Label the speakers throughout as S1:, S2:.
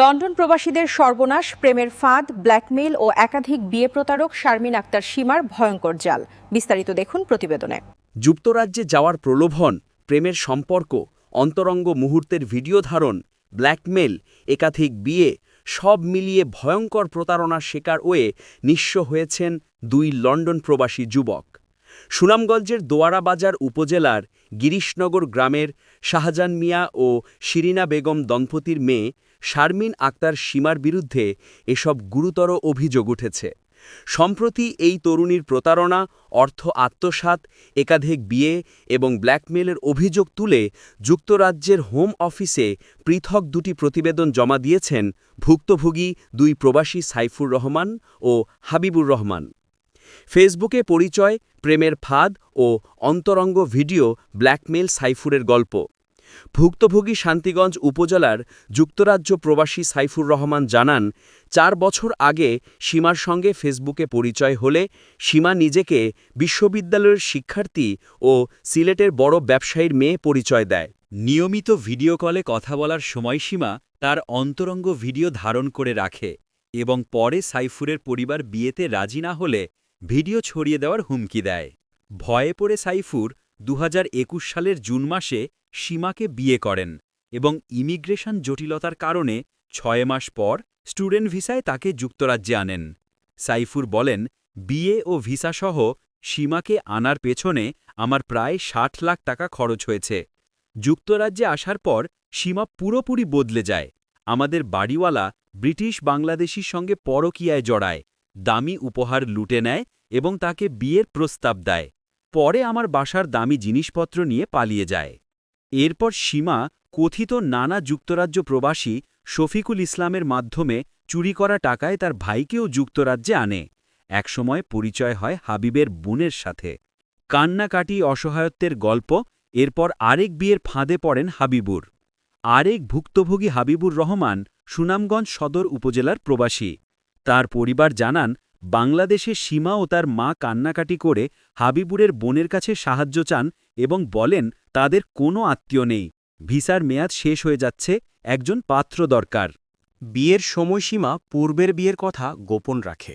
S1: London প্রবাসীদের সর্বনাশ, প্রেমের ফাঁদ, ব্ল্যাকমেইল ও একাধিক বিয়ে প্রতারক শারমিন আক্তার সীমার ভয়ঙ্কর জাল। বিস্তারিত দেখুন প্রতিবেদনে।
S2: যুক্তরাজ্যে যাওয়ার প্রলোভন, প্রেমের সম্পর্ক, অন্তরঙ্গ মুহূর্তের ভিডিও ধারণ ব্ল্যাকমেল একাধিক বিয়ে, সব মিলিয়ে ভয়ঙ্কর প্রতারণার শিকার হয়ে নিঃস্ব হয়েছেন দুই লন্ডন প্রবাসী যুবক। সুনামগঞ্জের দোয়ারা বাজার উপজেলার গিরিশনগর গ্রামের শাহজান মিয়া ও শিরিনা বেগম দম্পতির মেয়ে শারমিন আক্তার সীমার বিরুদ্ধে এসব গুরুতর অভিযোগ উঠেছে। সম্প্রতি এই তরুণীর প্রতারণা, অর্থ আত্মসাৎ, একাধিক বিয়ে এবং ব্ল্যাকমেলের অভিযোগ তুলে যুক্তরাজ্যের হোম অফিসে পৃথক দুটি প্রতিবেদন জমা দিয়েছেন ভুক্তভোগী দুই প্রবাসী সাইফুর রহমান ও হাবিবুর রহমান। ফেসবুকে পরিচয়, প্রেমের ফাঁদ ও অন্তরঙ্গ ভিডিও ব্ল্যাকমেল সাইফুরের গল্প। ভুক্তভোগী শান্তিগঞ্জ উপজেলার যুক্তরাজ্য প্রবাসী সাইফুর রহমান জানান, চার বছর আগে সীমার সঙ্গে ফেসবুকে পরিচয় হলে সীমা নিজেকে বিশ্ববিদ্যালয়ের শিক্ষার্থী ও সিলেটের বড় ব্যবসায়ীর মেয়ে পরিচয় দেয়।
S3: নিয়মিত ভিডিও কলে কথা বলার সময়সীমা তার অন্তরঙ্গ ভিডিও ধারণ করে রাখে এবং পরে সাইফুরের পরিবার বিয়েতে রাজি না হলে ভিডিও ছড়িয়ে দেওয়ার হুমকি দেয়। ভয়ে পড়ে সাইফুর দু হাজার একুশ সালের জুন মাসে সীমাকে বিয়ে করেন এবং ইমিগ্রেশন জটিলতার কারণে ছয় মাস পর স্টুডেন্ট ভিসায় তাকে যুক্তরাজ্যে আনেন। সাইফুর বলেন, বিয়ে ও ভিসাসহ সীমাকে আনার পেছনে আমার প্রায় ষাট লাখ টাকা খরচ হয়েছে। যুক্তরাজ্যে আসার পর সীমা পুরোপুরি বদলে যায়। আমাদের বাড়িওয়ালা ব্রিটিশ বাংলাদেশির সঙ্গে পরকীয়ায় জড়ায়। দামি উপহার লুটে নেয় এবং তাকে বিয়ের প্রস্তাব দেয়। পরে আমার বাসার দামি জিনিসপত্র নিয়ে পালিয়ে যায়। এরপর সীমা কথিত নানা যুক্তরাজ্য প্রবাসী শফিকুল ইসলামের মাধ্যমে চুরি করা টাকায় তার ভাইকেও যুক্তরাজ্যে আনে। একসময় পরিচয় হয় হাবিবের বোনের সাথে। কান্নাকাটি, অসহায়ত্বের গল্প, এরপর আরেক বিয়ের ফাঁদে পড়েন হাবিবুর। আরেক ভুক্তভোগী হাবিবুর রহমান সুনামগঞ্জ সদর উপজেলার প্রবাসী। তার পরিবার জানান বাংলাদেশে সীমা ও তার মা কান্নাকাটি করে হাবিবুরের বোনের কাছে সাহায্য চান এবং বলেন, তাদের কোনো আত্মীয় নেই। ভিসার মেয়াদ শেষ হয়ে যাচ্ছে, একজন পাত্র দরকার।
S4: বিয়ের সময়সীমা পূর্বের বিয়ের কথা গোপন রাখে।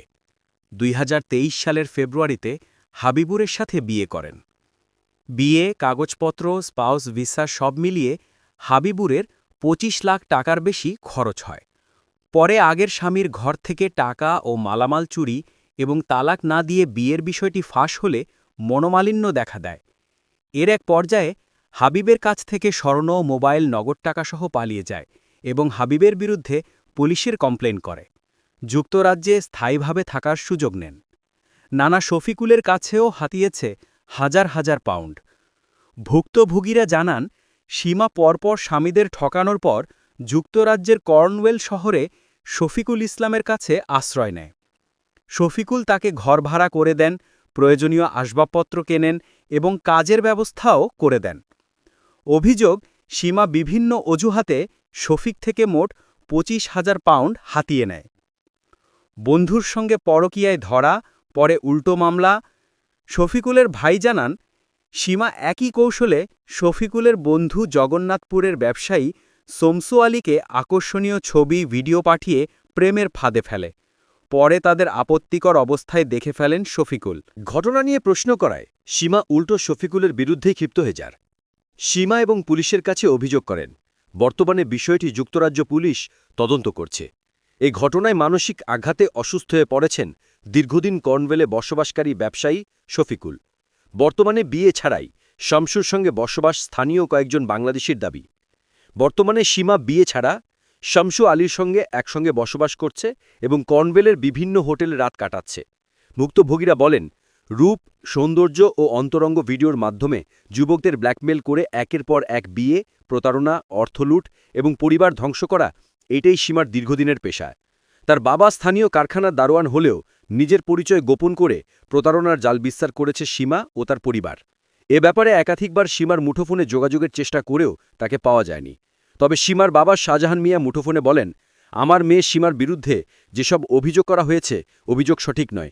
S4: দুই হাজার তেইশ সালের ফেব্রুয়ারিতে হাবিবুরের সাথে বিয়ে করেন। বিয়ে, কাগজপত্র, স্পাউস, ভিসা সব মিলিয়ে হাবিবুরের ২৫ লাখ টাকার বেশি খরচ হয়। পরে আগের স্বামীর ঘর থেকে টাকা ও মালামাল চুরি এবং তালাক না দিয়ে বিয়ের বিষয়টি ফাঁস হলে মনোমালিন্য দেখা দেয়। এর এক পর্যায়ে হাবিবের কাছ থেকে স্বর্ণ, মোবাইল, নগদ টাকাসহ পালিয়ে যায় এবং হাবিবের বিরুদ্ধে পুলিশের কমপ্লেন করে। যুক্তরাজ্যে স্থায়ীভাবে থাকার সুযোগ নেন। নানা শফিকুলের কাছেও হাতিয়েছে হাজার হাজার পাউন্ড। ভুক্তভোগীরা জানান, সীমা পরপর স্বামীদের ঠকানোর পর যুক্তরাজ্যের কর্নওয়েল শহরে শফিকুল ইসলামের কাছে আশ্রয় নেয়। শফিকুল তাকে ঘর ভাড়া করে দেন, প্রয়োজনীয় আসবাবপত্র কেনেন এবং কাজের ব্যবস্থাও করে দেন। অভিযোগ, সীমা বিভিন্ন অজুহাতে শফিক থেকে মোট পঁচিশ হাজার পাউন্ড হাতিয়ে নেয়। বন্ধুর সঙ্গে পরকীয়ায় ধরা, পরে উল্টো মামলা। শফিকুলের ভাই জানান, সীমা একই কৌশলে শফিকুলের বন্ধু জগন্নাথপুরের ব্যবসায়ী সোমসু আলীকে আকর্ষণীয় ছবি, ভিডিও পাঠিয়ে প্রেমের ফাঁদে ফেলে। পরে তাদের আপত্তিকর অবস্থায় দেখে ফেলেন শফিকুল।
S5: ঘটনা নিয়ে প্রশ্ন করায়, সীমা উল্টো শফিকুলের বিরুদ্ধেই ক্ষিপ্ত হয়ে যার সীমা এবং পুলিশের কাছে অভিযোগ করেন, বর্তমানে বিষয়টি যুক্তরাজ্য পুলিশ তদন্ত করছে। এই ঘটনায় মানসিক আঘাতে অসুস্থ হয়ে পড়েছেন দীর্ঘদিন কর্নওয়েলে বসবাসকারী ব্যবসায়ী শফিকুল। বর্তমানে বিয়ে ছাড়াই শামসুর সঙ্গে বসবাস স্থানীয় কয়েকজন বাংলাদেশির দাবি। বর্তমানে সীমা বিয়ে ছাড়া শামসু আলীর সঙ্গে একসঙ্গে বসবাস করছে এবং কর্নওয়েলের বিভিন্ন হোটেলে রাত কাটাচ্ছে। ভুক্তভোগীরা বলেন, রূপ, সৌন্দর্য ও অন্তরঙ্গ ভিডিওর মাধ্যমে যুবকদের ব্ল্যাকমেল করে একের পর এক বিয়ে, প্রতারণা, অর্থলুট এবং পরিবার ধ্বংস করা এটাই সীমার দীর্ঘদিনের পেশা। তার বাবা স্থানীয় কারখানার দারোয়ান হলেও নিজের পরিচয় গোপন করে প্রতারণার জাল বিস্তার করেছে সীমা ও তার পরিবার। এ ব্যাপারে একাধিকবার সীমার মুঠোফোনে যোগাযোগের চেষ্টা করেও তাকে পাওয়া যায়নি। তবে সীমার বাবা শাহজাহান মিয়া মুঠোফোনে বলেন, আমার মেয়ে সীমার বিরুদ্ধে যেসব অভিযোগ করা হয়েছে, অভিযোগ সঠিক নয়।